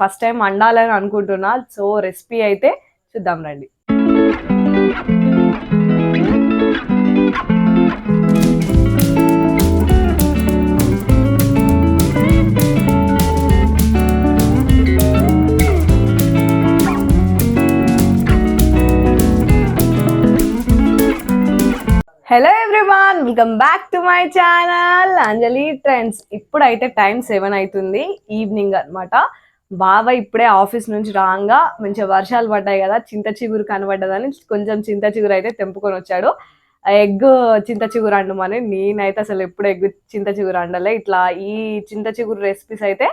First time వండాలని అనుకుంటున్నా. So recipe అయితే చూద్దాం రండి. Hello everyone welcome back to my channel Anjali trends ఇప్పుడైతే టైం సెవెన్ అవుతుంది ఈవినింగ్ అన్నమాట. బావ ఇప్పుడే ఆఫీస్ నుంచి రాగా మంచిగా వర్షాలు పడ్డాయి కదా చింత చిగురు కనబడ్డదని కొంచెం చింత చిగురు అయితే తెంపుకొని వచ్చాడు. ఎగ్ చింత చిగురు అండమని నేనైతే అసలు ఎప్పుడు ఎగ్ చింత చిగురు అండలే. ఇట్లా ఈ చింత చిగురు రెసిపీస్ అయితే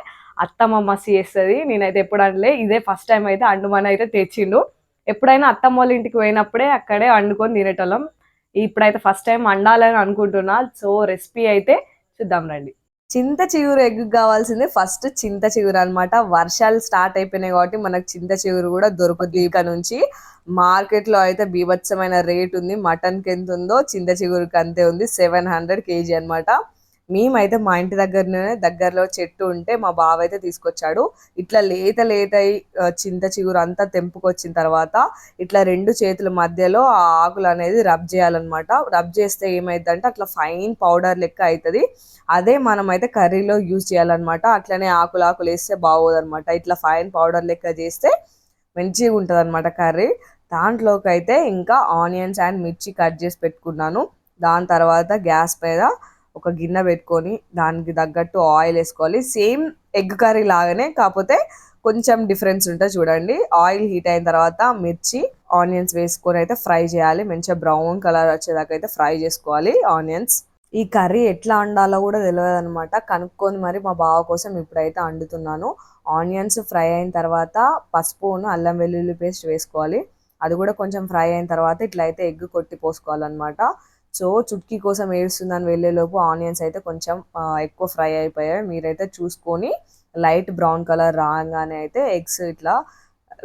అత్తమ్మ మస్తు చేస్తుంది నేనైతే ఎప్పుడు అనలే ఇదే ఫస్ట్ టైం అయితే అండుమని అయితే తెచ్చిండు. ఎప్పుడైనా అత్తమ్మ వాళ్ళ ఇంటికి పోయినప్పుడే అక్కడే వండుకొని తినేటోళ్ళం. ఇప్పుడైతే ఫస్ట్ టైం వండాలని అనుకుంటున్నా. సో రెసిపీ అయితే చూద్దాం రండి. చింత చిగురు ఎగ్ కావాల్సింది. ఫస్ట్ చింత చిగురు అన్నమాట. వర్షాలు స్టార్ట్ అయిపోయినాయి కాబట్టి మనకు చింత చిగురు కూడా దొరుకుతుంది ఇక నుంచి. మార్కెట్లో అయితే బీభత్సమైన రేట్ ఉంది. మటన్కి ఎంత ఉందో చింత చిగురుకి అంతే ఉంది. సెవెన్ హండ్రెడ్ కేజీ అనమాట మేమైతే మా ఇంటి దగ్గరనే దగ్గరలో చెట్టు ఉంటే మా బావ అయితే తీసుకొచ్చాడు. ఇట్లా లేత లేత చింత చిగురు అంతా తెంపుకొచ్చిన తర్వాత ఇట్లా రెండు చేతుల మధ్యలో ఆ ఆకులు అనేది రబ్ చేయాలన్నమాట. రబ్ చేస్తే ఏమైందంటే అట్లా ఫైన్ పౌడర్ లెక్క అవుతుంది అదే మనం అయితే కర్రీలో యూజ్ చేయాలన్నమాట. అట్లనే ఆకులు ఆకులు వేస్తే బాగోదన్నమాట. ఇట్లా ఫైన్ పౌడర్ లెక్క చేస్తే మంచిగా ఉంటుంది అనమాట కర్రీ. దాంట్లోకి అయితే ఇంకా ఆనియన్స్ అండ్ మిర్చి కట్ చేసి పెట్టుకున్నాను. దాని తర్వాత గ్యాస్ మీద ఒక గిన్నె పెట్టుకొని దానికి తగ్గట్టు ఆయిల్ వేసుకోవాలి. సేమ్ ఎగ్ కర్రీ లాగానే కాకపోతే కొంచెం డిఫరెన్స్ ఉంటుంది చూడండి. ఆయిల్ హీట్ అయిన తర్వాత మిర్చి ఆనియన్స్ వేసుకొని అయితే ఫ్రై చేయాలి. మంచిగా బ్రౌన్ కలర్ వచ్చేదాకా అయితే ఫ్రై చేసుకోవాలి ఆనియన్స్ ఈ కర్రీ ఎట్లా వండాలో కూడా తెలియదు అనమాట కనుక్కొని మరి మా బావ కోసం ఇప్పుడైతే వండుతున్నాను. ఆనియన్స్ ఫ్రై అయిన తర్వాత పసుపును అల్లం వెల్లుల్లి పేస్ట్ వేసుకోవాలి. అది కూడా కొంచెం ఫ్రై అయిన తర్వాత ఇట్లా అయితే ఎగ్ కొట్టి పోసుకోవాలన్నమాట. సో చుట్కీ కోసం వేస్తుందని వెళ్ళేలోపు ఆనియన్స్ అయితే కొంచెం ఎక్కువ ఫ్రై అయిపోయాయి. మీరైతే చూసుకొని లైట్ బ్రౌన్ కలర్ రాగానే అయితే ఎగ్స్ ఇట్లా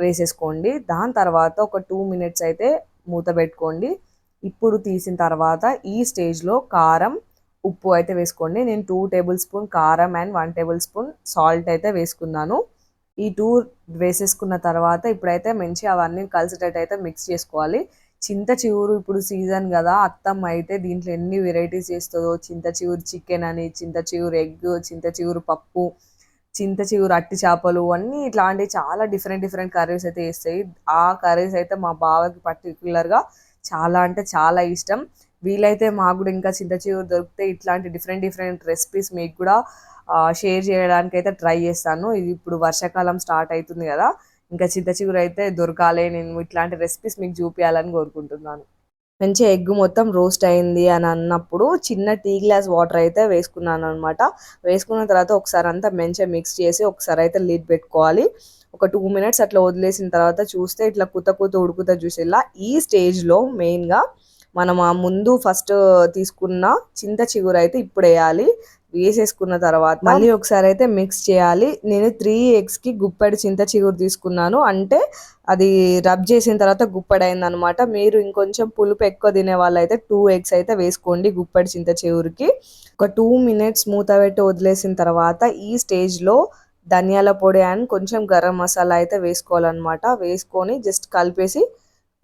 వేసేసుకోండి. దాని తర్వాత ఒక టూ మినిట్స్ అయితే మూత పెట్టుకోండి. ఇప్పుడు తీసిన తర్వాత ఈ స్టేజ్లో కారం ఉప్పు అయితే వేసుకోండి. నేను టూ టేబుల్ స్పూన్ కారం and one tablespoon salt అయితే వేసుకున్నాను. ఈ టూ వేసేసుకున్న తర్వాత ఇప్పుడైతే మంచి అవన్నీ కలిసేటట్టు అయితే మిక్స్ చేసుకోవాలి. చింత చిగురు ఇప్పుడు సీజన్ కదా అత్తమ్మ అయితే దీంట్లో ఎన్ని వెరైటీస్ చేస్తుందో చింత చిగురు చికెన్ అని చింత చిగురు ఎగ్ చింత చిగురు పప్పు చింత చిగురు అట్టి చేపలు అన్నీ ఇట్లాంటివి చాలా డిఫరెంట్ డిఫరెంట్ కర్రీస్ అయితే వేస్తాయి ఆ కర్రీస్ అయితే మా బావకి పర్టికులర్గా చాలా అంటే చాలా ఇష్టం. వీలైతే మాకు కూడా ఇంకా చింత చిగురు దొరికితే ఇట్లాంటి డిఫరెంట్ డిఫరెంట్ రెసిపీస్ మీకు కూడా షేర్ చేయడానికి అయితే ట్రై చేస్తాను. ఇది ఇప్పుడు వర్షాకాలం స్టార్ట్ అవుతుంది కదా ఇంకా చింత చిగురు అయితే దొరకాలి నేను ఇట్లాంటి రెసిపీస్ మీకు చూపించాలని కోరుకుంటున్నాను. మంచి ఎగ్ మొత్తం రోస్ట్ అయింది అని అన్నప్పుడు చిన్న టీ గ్లాస్ వాటర్ అయితే వేసుకున్నాను అనమాట వేసుకున్న తర్వాత ఒకసారి అంతా మంచిగా మిక్స్ చేసి ఒకసారి అయితే లీడ్ పెట్టుకోవాలి. ఒక టూ మినిట్స్ అట్లా వదిలేసిన తర్వాత చూస్తే ఇట్లా కుత కుత ఉడుకుతా చూసేలా ఈ స్టేజ్లో మెయిన్గా మనం ఆ ముందు ఫస్ట్ తీసుకున్న చింత చిగురు అయితే ఇప్పుడు వేయాలి. వేసేసుకున్న తర్వాత మళ్ళీ ఒకసారి అయితే మిక్స్ చేయాలి. నేను త్రీ ఎగ్స్కి గుప్పెడు చింత చిగురు తీసుకున్నాను. అంటే అది రబ్ చేసిన తర్వాత గుప్పెడు అయింది అనమాట మీరు ఇంకొంచెం పులుపు ఎక్కువ తినే వాళ్ళైతే టూ ఎగ్స్ అయితే వేసుకోండి గుప్పెడు చింత చిగురుకి. ఒక టూ మినిట్స్ మూత పెట్టి వదిలేసిన తర్వాత ఈ స్టేజ్లో ధనియాల పొడి అండ్ కొంచెం గరం మసాలా అయితే వేసుకోవాలన్నమాట. వేసుకొని జస్ట్ కలిపేసి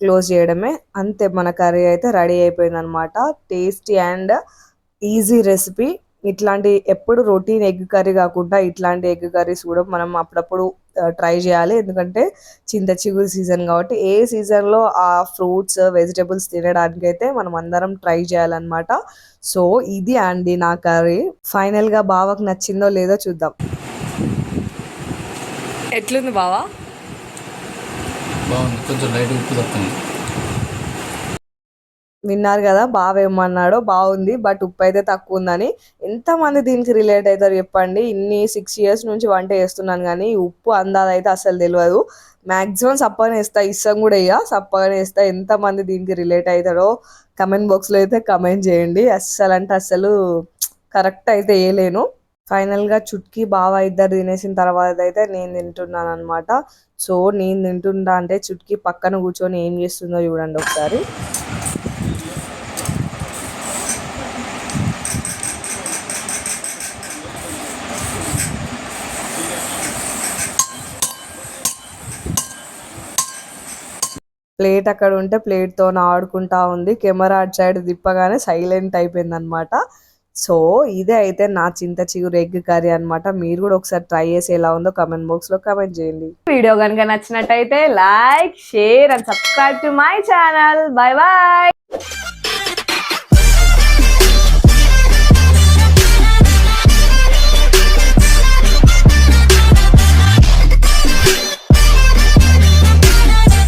క్లోజ్ చేయడమే. అంతే మన కర్రీ అయితే రెడీ అయిపోయింది అనమాట టేస్టీ అండ్ ఈజీ రెసిపీ ఇట్లాంటి ఎప్పుడు రొటీన్ ఎగ్ కర్రీ కాకుండా ఇట్లాంటి ఎగ్ కర్రీస్ కూడా మనం అప్పుడప్పుడు ట్రై చేయాలి. ఎందుకంటే చింత చిగురు సీజన్ కాబట్టి ఏ సీజన్లో ఆ ఫ్రూట్స్ వెజిటేబుల్స్ తినడానికి అయితే మనం అందరం ట్రై చేయాలన్నమాట. సో ఇది అండి నా కర్రీ. ఫైనల్గా బావకు నచ్చిందో లేదో చూద్దాం. ఎట్లుంది బావా? బాగుంది. కొంచెం లైట్ ఉప్పు తక్కువ విన్నారు కదా బాగా ఏమన్నాడో బాగుంది బట్ ఉప్పు అయితే తక్కువ ఉందని ఎంతమంది దీనికి రిలేట్ అవుతారు చెప్పండి. ఇన్ని సిక్స్ ఇయర్స్ నుంచి వంట చేస్తున్నాను కానీ ఉప్పు అందాది అయితే అసలు తెలియదు మ్యాక్సిమం సప్పగానే వేస్తా ఇష్టం కూడా ఇక సప్పగానే వేస్తా ఎంతమంది దీనికి రిలేట్ అవుతారో కమెంట్ బాక్స్లో అయితే కమెంట్ చేయండి. అస్సలు అంటే అస్సలు కరెక్ట్ అయితే వేయలేను ఫైనల్గా చుట్కీ బాగా ఇద్దరు తినేసిన తర్వాత అయితే నేను తింటున్నాను అనమాట సో నేను తింటుంటా అంటే చుట్కీ పక్కన కూర్చొని ఏం చేస్తుందో చూడండి ఒకసారి. ప్లేట్ అక్కడ ఉంటే ప్లేట్తో ఆడుకుంటా ఉంది. కెమెరా అటు సైడ్ తిప్పగానే సైలెంట్ అయిపోయింది అనమాట సో ఇదే అయితే నా చింత చిగురు ఎగ్ కర్రీ అన్నమాట. మీరు కూడా ఒకసారి ట్రై చేసి ఎలా ఉందో కమెంట్ బాక్స్లో కమెంట్ చేయండి. వీడియో కనుక నచ్చినట్టయితే like share and subscribe to my channel. Bye bye.